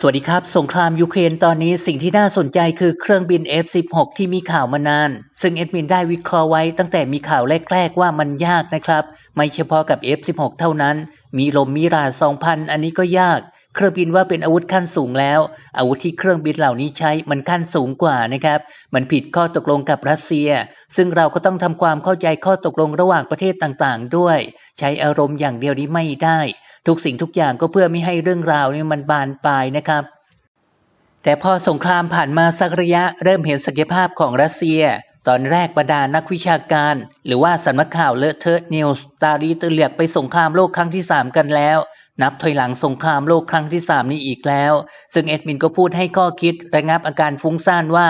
สวัสดีครับ สงครามยูเครนตอนนี้สิ่งที่น่าสนใจคือเครื่องบิน F16 ที่มีข่าวมานาน ซึ่งเอ็ดมินได้วิเคราะห์ไว้ตั้งแต่มีข่าวแรก ๆ ว่ามันยากนะครับ ไม่เฉพาะกับ F16 เท่านั้น มีลมมิรา 2,000 อันนี้ก็ยาก เครื่องบินว่าเป็นอาวุธขั้นสูงแล้ว อาวุธที่เครื่องบินเหล่านี้ใช้มันขั้นสูงกว่านะครับ มันผิดข้อตกลงกับรัสเซีย ซึ่งเราก็ต้องทำความเข้าใจข้อตกลงระหว่างประเทศต่างๆ ด้วย ใช้อารมณ์อย่างเดียวนี้ไม่ได้ ทุกสิ่งทุกอย่างก็เพื่อไม่ให้เรื่องราวนี้มันบานปลายนะครับ แต่พอสงครามผ่านมาสักระยะเริ่มเห็นศักยภาพของรัสเซียตอนแรกบรรดานักวิชาการ หรือว่าสำนักข่าวเลอะเทอะนิวส์ตาลีตเลียกไปสงครามโลกครั้งที่ 3 กันแล้ว นับถอยหลังสงครามโลกครั้งที่ 3 นี้อีกแล้ว ซึ่งเอ็ดมินก็พูดให้ข้อคิดระงับอาการฟุ้งซ่านว่า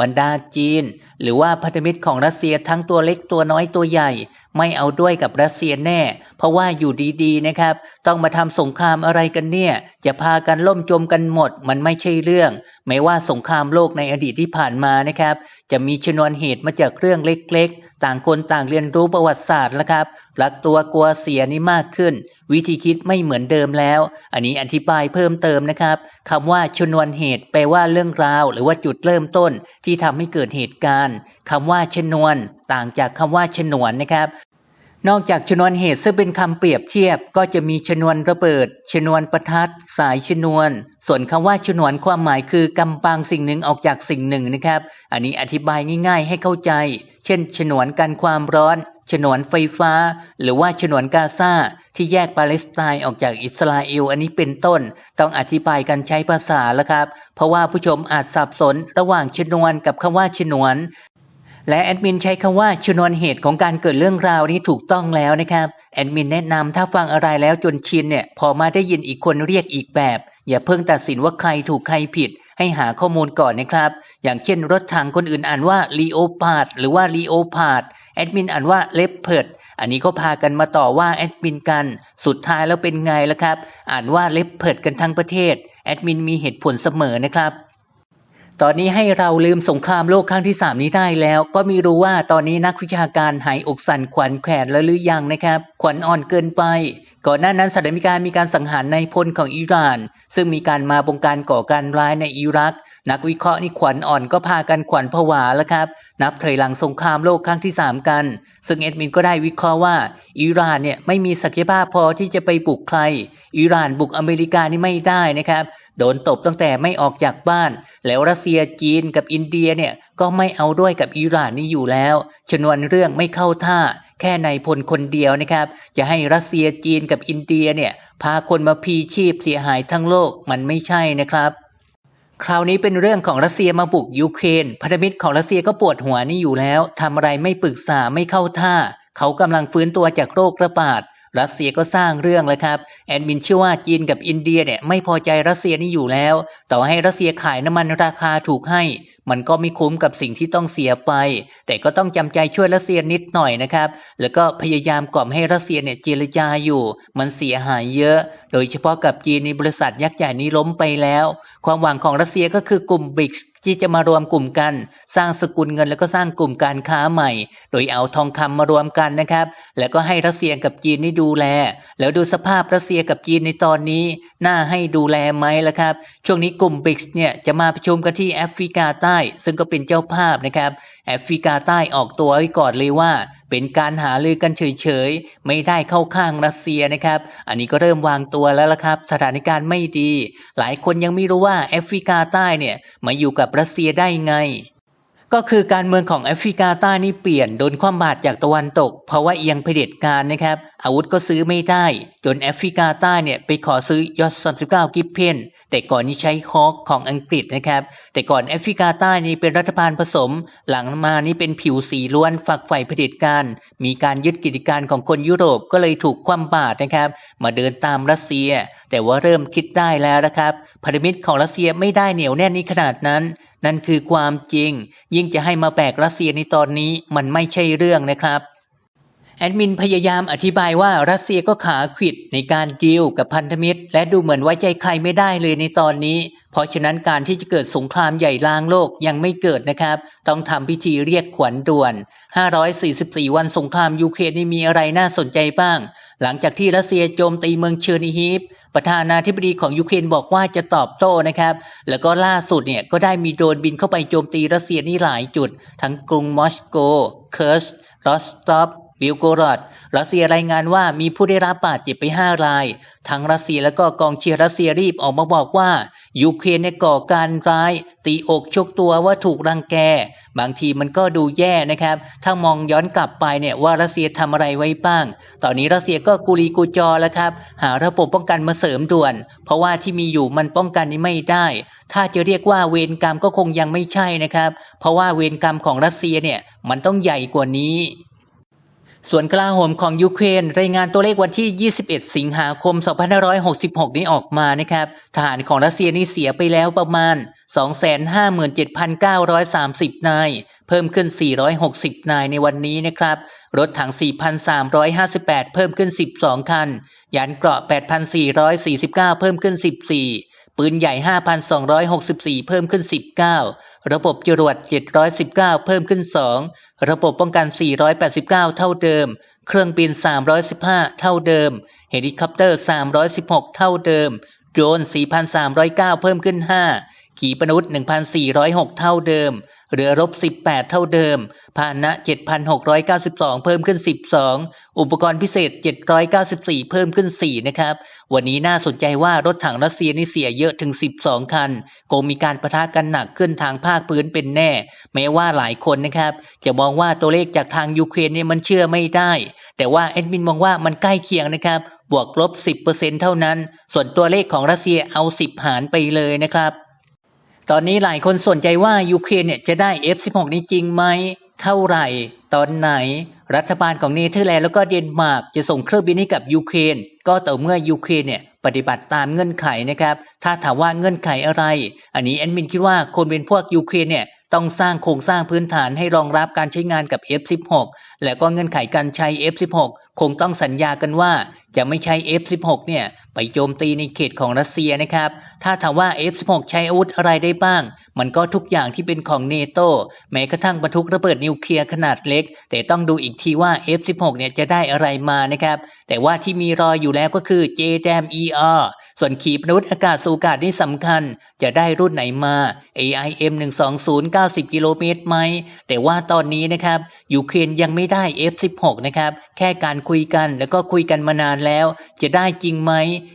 บรรดาจีน หรือว่าพันธมิตรของรัสเซียทั้งตัวเล็กตัวน้อยตัวใหญ่ ไม่เอาด้วยกับรัสเซียแน่ เพราะว่าอยู่ดีๆนะครับ ต้องมาทำสงครามอะไรกันเนี่ย จะพากันล่มจมกันหมด มันไม่ใช่เรื่อง ไม่ว่าสงครามโลกในอดีตที่ผ่านมานะครับ จะมีชนวนเหตุมาจากเรื่องเล็กๆ ต่างคนต่างเรียนรู้ประวัติศาสตร์แล้วครับรักตัวกลัวเสียนี่มากขึ้น วิธีคิดไม่เหมือนเดิมแล้ว อันนี้อธิบายเพิ่มเติมนะครับคำว่าชนวนเหตุแปลว่าเรื่องราว หรือว่าจุดเริ่มต้นที่ทำให้เกิดเหตุการณ์คำว่าชนวน ต่างจากคำว่าฉนวนนะครับนอกจากชนวนเหตุซึ่งเป็นคำเปรียบเทียบ ก็จะมีชนวนระเบิด ชนวนประทัด สายชนวน ส่วนคำว่าชนวนความหมายคือกำปังสิ่งหนึ่งออกจากสิ่งหนึ่งนะครับ อันนี้อธิบายง่าย ๆ ให้เข้าใจ เช่นฉนวนกันความร้อน ฉนวนไฟฟ้า หรือว่าฉนวนกาซาที่แยกปาเลสไตน์ออกจากอิสราเอลอันนี้เป็นต้น ต้องอธิบายกันใช้ภาษาแล้วครับ เพราะว่าผู้ชมอาจสับสนระหว่างฉนวนกับคำว่าฉนวน และแอดมินใช้คำว่าชนวนเหตุของการเกิดเรื่องราวนี้ถูกต้องแล้วนะครับแอดมินแนะนำถ้าฟังอะไรแล้วจนชินเนี่ยพอมาได้ยินอีกคนเรียกอีกแบบ อย่าเพิ่งตัดสินว่าใครถูกใครผิด ให้หาข้อมูลก่อนนะครับ อย่างเช่นรถถังคนอื่นอ่านว่าลีโอพาดหรือว่าลีโอพาดแอดมินอ่านว่าเลปเพิดอันนี้ก็พากันมาต่อว่าแอดมินกัน สุดท้ายแล้วเป็นไงล่ะครับ อ่านว่าเลปเพิดกันทั้งประเทศแอดมินมีเหตุผลเสมอนะครับ ตอนนี้ให้เราลืมสงครามโลกครั้งที่3นี้ได้แล้ว ก็ไมีรู้ว่าตอนนี้นักวิชาการหายอกสั่นขวัญแขวนแล้วหรือยังนะครับ ขวัญอ่อนเกินไป ก่อนหน้านั้นสหรัฐอเมริกามีการสังหารในพลของอิหร่าน ซึ่งมีการมาบงการก่อการร้ายในอิรัก นักวิเคราะห์นี่ขวัญอ่อนก็พากันขวัญผวาแล้วครับ นับถอยหลังสงครามโลกครั้งที่3กัน ซึ่งเอ็ดมินก็ได้วิเคราะห์ว่าอิหร่านเนี่ยไม่มีศักยภาพพอที่จะไปบุกใครอิหร่านบุกอเมริกานี่ไม่ได้นะครับ โดนตบตั้งแต่ไม่ออกจากบ้านแล้วรัสเซียจีนกับอินเดียเนี่ยก็ไม่เอาด้วยกับอิหร่านนี่อยู่แล้ว ชนวนเรื่องไม่เข้าท่า แค่ในพลคนเดียวนะครับ จะให้รัสเซียจีนกับอินเดียเนี่ยพาคนมาพีชีพเสียหายทั้งโลกมันไม่ใช่นะครับคราวนี้เป็นเรื่องของรัสเซียมาบุกยูเครนพันธมิตรของรัสเซียก็ปวดหัวนี่อยู่แล้วทำอะไรไม่ปรึกษาไม่เข้าท่า เขากำลังฟื้นตัวจากโรคระบาด รัสเซียก็สร้างเรื่องแล้วครับแอดมินเชื่อว่าจีนกับอินเดียเนี่ยไม่พอใจรัสเซียนี่อยู่แล้ว ต่อให้รัสเซียขายน้ำมันราคาถูกให้ มันก็ไม่คุ้มกับสิ่งที่ต้องเสียไป แต่ก็ต้องจำใจช่วยรัสเซียนิดหน่อยนะครับ แล้วก็พยายามกล่อมให้รัสเซียเนี่ยเจรจาอยู่ มันเสียหายเยอะ โดยเฉพาะกับจีนในบริษัทยักษ์ใหญ่นี้ล้มไปแล้ว ความหวังของรัสเซียก็คือกลุ่มบิก ที่จะมารวมกลุ่มกัน สร้างสกุลเงินแล้วก็สร้างกลุ่มการค้าใหม่ โดยเอาทองคำมารวมกันนะครับ แล้วก็ให้รัสเซียกับจีนนี่ดูแล แล้วดูสภาพรัสเซียกับจีนในตอนนี้ น่าให้ดูแลไหมล่ะครับ ช่วงนี้กลุ่มบิกเนี่ยจะมาประชุมกันที่แอฟริกาใต้ ซึ่งก็เป็นเจ้าภาพนะครับแอฟริกาใต้ออกตัวไว้ก่อนเลยว่า เป็นการหาลือกันเฉยๆ ไม่ได้เข้าข้างรัสเซียนะครับ อันนี้ก็เริ่มวางตัวแล้วล่ะครับ สถานการณ์ไม่ดี หลายคนยังไม่รู้ว่าแอฟริกาใต้เนี่ยมาอยู่กับรัสเซียได้ไง ก็คือการเมืองของแอฟริกาใต้นี่เปลี่ยนโดนความบาดจากตะวันตก เพราะว่าเอียงเผด็จการนะครับ อาวุธก็ซื้อไม่ได้ จนแอฟริกาใต้เนี่ยไปขอซื้อยอส39กิฟเพนแต่ก่อนนี้ใช้ฮอคของอังกฤษนะครับ แต่ก่อนแอฟริกาใต้นี่เป็นรัฐบาลผสม หลังมานี่เป็นผิวสีล้วนฝักใฝ่เผด็จการ มีการยึดกิจการของคนยุโรปก็เลยถูกคว่ำบาตรนะครับ มาเดินตามรัสเซีย แต่ว่าเริ่มคิดได้แล้วนะครับพันธมิตรของรัสเซียไม่ได้เหนียวแน่นนี้ขนาดนั้น นั่นคือความจริง ยิ่งจะให้มาแบกรัสเซียในตอนนี้มันไม่ใช่เรื่องนะครับแอดมินพยายามอธิบายว่ารัสเซียก็ขาขิดในการดีลกับพันธมิตร และดูเหมือนไว้ใจใครไม่ได้เลยในตอนนี้ เพราะฉะนั้นการที่จะเกิดสงครามใหญ่ลางโลกยังไม่เกิดนะครับ ต้องทำพิธีเรียกขวัญด่วน 544 วันสงครามยูเครนนี่มีอะไรน่าสนใจบ้าง หลังจากที่รัสเซียโจมตีเมืองเชอร์นิฮีฟประธานาธิบดีของยูเครนบอกว่าจะตอบโต้นะครับ แล้วก็ล่าสุดเนี่ยก็ได้มีโดรนบินเข้าไปโจมตีรัสเซียนี่หลายจุด ทั้งกรุงมอสโก เคิร์สรอสตอฟ บิลโกรอดรัสเซียรายงานว่ามีผู้ได้รับบาดเจ็บไป5ราย ทั้งรัสเซียและก็กองเชียร์รัสเซียรีบออกมาบอกว่า ยูเครนเนี่ยก่อการร้าย ตีอกชกตัวว่าถูกรังแก บางทีมันก็ดูแย่นะครับ ถ้ามองย้อนกลับไปเนี่ยว่ารัสเซียทำอะไรไว้บ้าง ตอนนี้รัสเซียก็กุลีกูจอแล้วครับ หาระบบป้องกันมาเสริมด่วน เพราะว่าที่มีอยู่มันป้องกันนี้ไม่ได้ ถ้าจะเรียกว่าเวรกรรมก็คงยังไม่ใช่นะครับ เพราะว่าเวรกรรมของรัสเซียเนี่ยมันต้องใหญ่กว่านี้ ส่วนกลาโหมของยูเครนรายงานตัวเลขวันที่ 21 สิงหาคม 2566 นี้ออกมานะครับทหารของรัสเซียนี่เสียไปแล้วประมาณ 257,930 นาย เพิ่มขึ้น 460 นายในวันนี้นะครับ รถถัง 4,358 เพิ่มขึ้น 12 คัน ยานเกราะ 8,449 เพิ่มขึ้น 14 ปืนใหญ่ 5,264 เพิ่มขึ้น 19 ระบบจรวด 719 เพิ่มขึ้น 2 ระบบป้องกัน 489 เท่าเดิม เครื่องบิน 315 เท่าเดิม เฮลิคอปเตอร์ 316 เท่าเดิม โดรน 4,309 เพิ่มขึ้น 5 ขีปนาวุธ 1,406 เท่าเดิม เรือรบ 18 เท่าเดิม พาหนะ 7,692 เพิ่มขึ้น 12 อุปกรณ์พิเศษ 794 เพิ่มขึ้น 4 นะครับ วันนี้น่าสนใจว่ารถถังรัสเซียนี่เสียเยอะถึง 12 คันคงมีการประทะกันหนักขึ้นทางภาคพื้นเป็นแน่ แม้ว่าหลายคนนะครับ จะมองว่าตัวเลขจากทางยูเครนเนี่ยมันเชื่อไม่ได้ แต่ว่าแอดมินมองว่ามันใกล้เคียงนะครับ บวกลบ 10%เท่านั้น ส่วนตัวเลขของรัสเซียเอา 10 หารไปเลยนะครับ ตอนนี้หลายคนสนใจว่ายูเครนเนี่ยจะได้ F16 นี้จริงไหม เท่าไหร่ ตอนไหน รัฐบาลของเนเธอร์แลนด์แล้วก็เดนมาร์กจะส่งเครื่องบินให้กับยูเครนก็ต่อเมื่อยูเครนเนี่ยปฏิบัติตามเงื่อนไขนะครับ ถ้าถามว่าเงื่อนไขอะไร อันนี้แอดมินคิดว่าคนเป็นพวกยูเครนเนี่ย ต้องสร้างโครงสร้างพื้นฐานให้รองรับการใช้งานกับ F16 และก็เงื่อนไขการใช้ F16 คงต้องสัญญากันว่า จะไม่ใช้ F16 เนี่ย ไปโจมตีในเขตของรัสเซียนะครับ ถ้าถามว่า F16 ใช้อาวุธอะไรได้บ้าง มันก็ทุกอย่างที่เป็นของเนโตแม้กระทั่งบรรทุกระเบิดนิวเคลียร์ขนาดเล็ก แต่ต้องดูอีกทีว่า F16 เนี่ยจะได้อะไรมานะครับ แต่ว่าที่มีรออยู่แล้วก็คือ JDAM ER ส่วนขีปนาวุธอากาศสู่อากาศนี่สำคัญ จะได้รุ่นไหนมา AIM 120 90 กิโลเมตรไหม แต่ว่าตอนนี้นะครับยูเครนยังไม่ได้ F16 นะครับ แค่การคุยกันแล้วก็คุยกันมานานแล้ว จะได้จริงไหม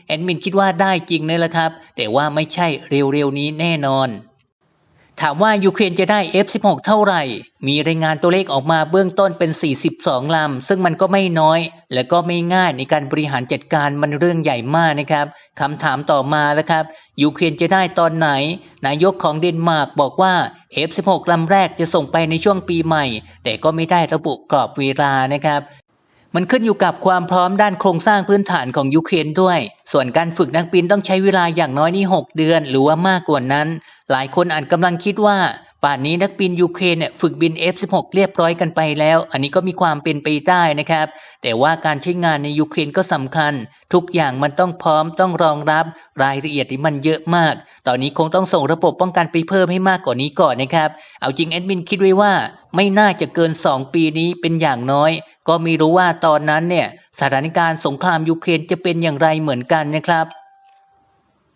แอดมินคิดว่าได้จริงเลยละครับ แต่ว่าไม่ใช่เร็วๆนี้แน่นอน ถามว่ายูเครนจะได้ F16 เท่าไหร่ มีรายงานตัวเลขออกมาเบื้องต้นเป็น 42 ลำ ซึ่งมันก็ไม่น้อย และก็ไม่ง่ายในการบริหารจัดการมันเรื่องใหญ่มากนะครับคำถามต่อมาแล้วครับยูเครนจะได้ตอนไหน นายกของเดนมาร์กบอกว่า F16 ลำแรกจะส่งไปในช่วงปีใหม่ แต่ก็ไม่ได้ระบุกรอบเวลานะครับ มันขึ้นอยู่กับความพร้อมด้านโครงสร้างพื้นฐานของยูเครนด้วย ส่วนการฝึกนักบินต้องใช้เวลาอย่างน้อยนี่ 6 เดือน หรือว่ามากกว่านั้น หลายคนอาจกำลังคิดว่า ป่านนี้นักบินยูเครนเนี่ยฝึกบิน F16 เรียบร้อยกันไปแล้ว อันนี้ก็มีความเป็นไปได้นะครับ แต่ว่าการใช้งานในยูเครนก็สำคัญ ทุกอย่างมันต้องพร้อมต้องรองรับรายละเอียดที่มันเยอะมาก ตอนนี้คงต้องส่งระบบป้องกันไปเพิ่มให้มากกว่านี้ก่อนนะครับ เอาจริงแอดมินคิดไว้ว่าไม่น่าจะเกิน 2 ปีนี้เป็นอย่างน้อย ก็ไม่รู้ว่าตอนนั้นเนี่ยสถานการณ์สงครามยูเครนจะเป็นอย่างไรเหมือนกันนะครับ